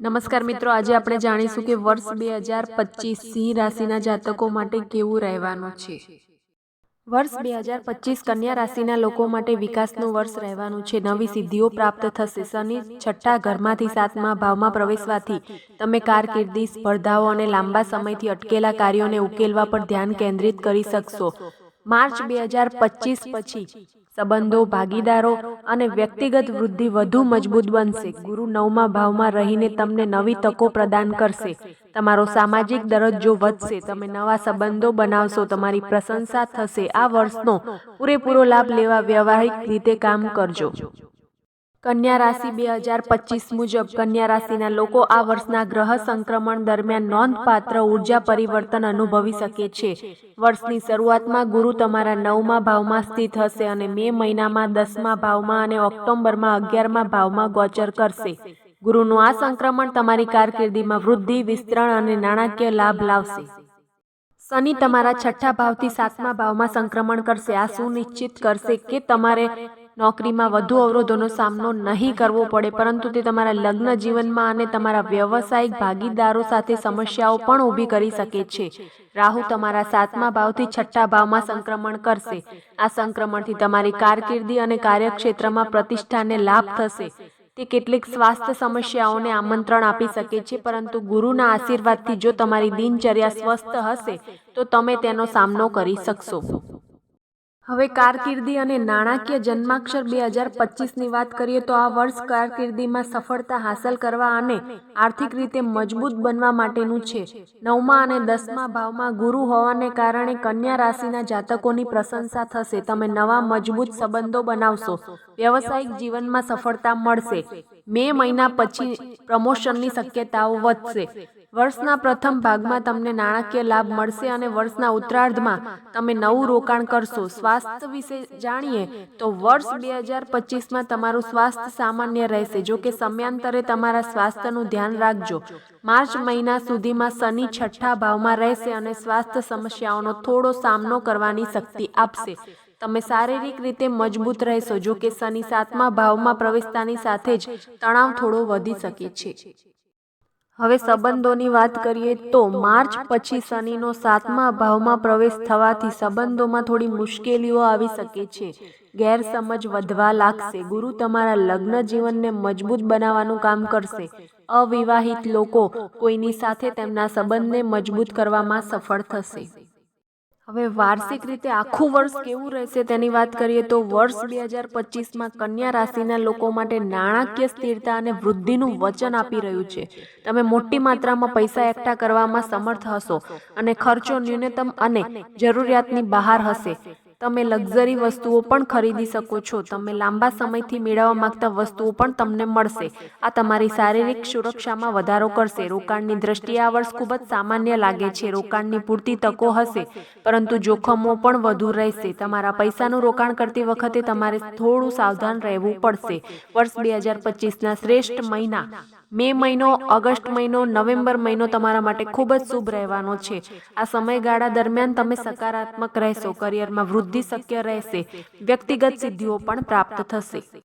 નમસ્કાર મિત્રો આજે આપણે જાણીશું કે વર્ષ બે હજાર પચીસ સિંહ રાશિના જાતકો માટે કેવું રહેવાનું છે? વર્ષ બે હજાર પચીસ કન્યા રાશિના લોકો માટે વિકાસનું વર્ષ રહેવાનું છે. નવી સિદ્ધિઓ પ્રાપ્ત થશે. શનિ છઠ્ઠા ઘરમાંથી સાતમા ભાવમાં પ્રવેશવાથી તમે કારકિર્દી સ્પર્ધાઓ અને લાંબા સમયથી અટકેલા કાર્યોને ઉકેલવા પર ધ્યાન કેન્દ્રિત કરી શકશો. માર્ચ બે હજાર પચીસ પછી સંબંધો, ભાગીદારો અને વ્યક્તિગત વૃદ્ધિ વધુ મજબૂત બનશે. ગુરુ નવમા ભાવમાં રહીને તમને નવી તકો પ્રદાન કરશે. તમારો સામાજિક દરજ્જો વધશે. તમે નવા સંબંધો બનાવશો. તમારી પ્રશંસા થશે. આ વર્ષનો પૂરેપૂરો લાભ લેવા વ્યવહારિક રીતે કામ કરજો. કન્યા રાશિ બે હજાર પચીસ મુજબ કન્યા રાશિના લોકો આ વર્ષના ગ્રહ સંક્રમણ દરમિયાન નોંધપાત્ર ઊર્જા પરિવર્તન અનુભવી શકે છે. વર્ષની શરૂઆતમાં ગુરુ તમારા નવમા ભાવમાં સ્થિત હશે અને મે મહિનામાં દસમા ભાવમાં અને ઓક્ટોબરમાં અગિયારમા ભાવમાં ગોચર કરશે. ગુરુનું આ સંક્રમણ તમારી કારકિર્દીમાં વૃદ્ધિ વિસ્તરણ અને નાણાકીય લાભ લાવશે. શનિ તમારા છઠ્ઠા ભાવથી સાતમા ભાવમાં સંક્રમણ કરશે. આ સુનિશ્ચિત કરશે કે તમારે નોકરીમાં વધુ અવરોધોનો સામનો નહીં કરવો પડે પરંતુ તે તમારા લગ્ન જીવનમાં અને તમારા વ્યવસાયિક ભાગીદારો સાથે સમસ્યાઓ પણ ઊભી કરી શકે છે. રાહુ તમારા સાતમા ભાવથી છઠ્ઠા ભાવમાં સંક્રમણ કરશે. આ સંક્રમણથી તમારી કારકિર્દી અને કાર્યક્ષેત્રમાં પ્રતિષ્ઠાને લાભ થશે. તે કેટલીક સ્વાસ્થ્ય સમસ્યાઓને આમંત્રણ આપી શકે છે પરંતુ ગુરુના આશીર્વાદથી જો તમારી દિનચર્યા સ્વસ્થ હશે તો તમે તેનો સામનો કરી શકશો. હવે કારકિર્દી અને નાણાકીય જન્માક્ષર બે હજાર પચીસની વાત કરીએ તો આ વર્ષ કારકિર્દીમાં સફળતા હાંસલ કરવા અને આર્થિક રીતે મજબૂત બનવા માટેનું છે. નવમા અને દસમા ભાવમાં ગુરુ હોવાને કારણે કન્યા રાશિના જાતકોની પ્રશંસા થશે. તમે નવા મજબૂત સંબંધો બનાવશો. વ્યવસાયિક જીવનમાં સફળતા મળશે. મે મહિના પછી પ્રમોશનની શક્યતાઓ વધશે. વર્ષના પ્રથમ ભાગમાં તમને નાણાકીય લાભ મળશે અને વર્ષના ઉત્તરાર્ધમાં તમે નવું રોકાણ કરશો. સ્વાસ્થ્ય વિશે જાણીએ તો વર્ષ બે હજાર પચીસમાં તમારું સ્વાસ્થ્ય સામાન્ય રહેશે. જો કે સમયાંતરે તમારા સ્વાસ્થ્યનું ધ્યાન રાખજો. માર્ચ મહિના સુધીમાં શનિ છઠ્ઠા ભાવમાં રહેશે અને સ્વાસ્થ્ય સમસ્યાઓનો થોડો સામનો કરવાની શક્તિ આપશે. તમે શારીરિક રીતે મજબૂત રહેશો. જો કે શનિ સાતમા ભાવમાં પ્રવેશતાની સાથે જ તણાવ થોડો વધી શકે છે. હવે સંબંધોની વાત કરીએ તો માર્ચ પછી શનિનો સાતમા ભાવમાં પ્રવેશ થવાથી સંબંધોમાં થોડી મુશ્કેલીઓ આવી શકે છે. ગેરસમજ વધવા લાગશે. ગુરુ તમારા લગ્ન જીવનને મજબૂત બનાવવાનું કામ કરશે. અવિવાહિત લોકો કોઈની સાથે તેમના સંબંધને મજબૂત કરવામાં સફળ થશે. હવે વાર્ષિક રીતે આખું વર્ષ કેવું રહેશે તેની વાત કરીએ તો વર્ષ બે હજાર પચીસમાં કન્યા રાશિના લોકો માટે નાણાકીય સ્થિરતા અને વૃદ્ધિનું વચન આપી રહ્યું છે. તમે મોટી માત્રામાં પૈસા એકઠા કરવામાં સમર્થ હશો અને ખર્ચો ન્યૂનતમ અને જરૂરિયાતની બહાર હશે. તમે લક્ઝરી વસ્તુઓ પણ ખરીદી શકો છો. તમે લાંબા સમયથી મેળવવા માંગતા વસ્તુઓ પણ તમને મળશે. આ તમારી શારીરિક સુરક્ષામાં વધારો કરશે. રોકાણની દ્રષ્ટિએ આ વર્ષ ખૂબ જ સામાન્ય લાગે છે. રોકાણની પૂરતી તકો હશે. પરંતુ જોખમો પણ વધુ રહેશે. તમારા પૈસાનું રોકાણ કરતી વખતે તમારે થોડું સાવધાન રહેવું પડશે. વર્ષ બે હજાર પચીસના શ્રેષ્ઠ મહિના. મે મહિનો, ઓગસ્ટ મહિનો, નવેમ્બર મહિનો તમારા માટે ખૂબ જ શુભ રહેવાનો છે. આ સમયગાળા દરમિયાન તમે સકારાત્મક રહેશો, કરિયરમાં વૃદ્ધિ શક્ય રહેશે, વ્યક્તિગત સિદ્ધિઓ પણ પ્રાપ્ત થશે.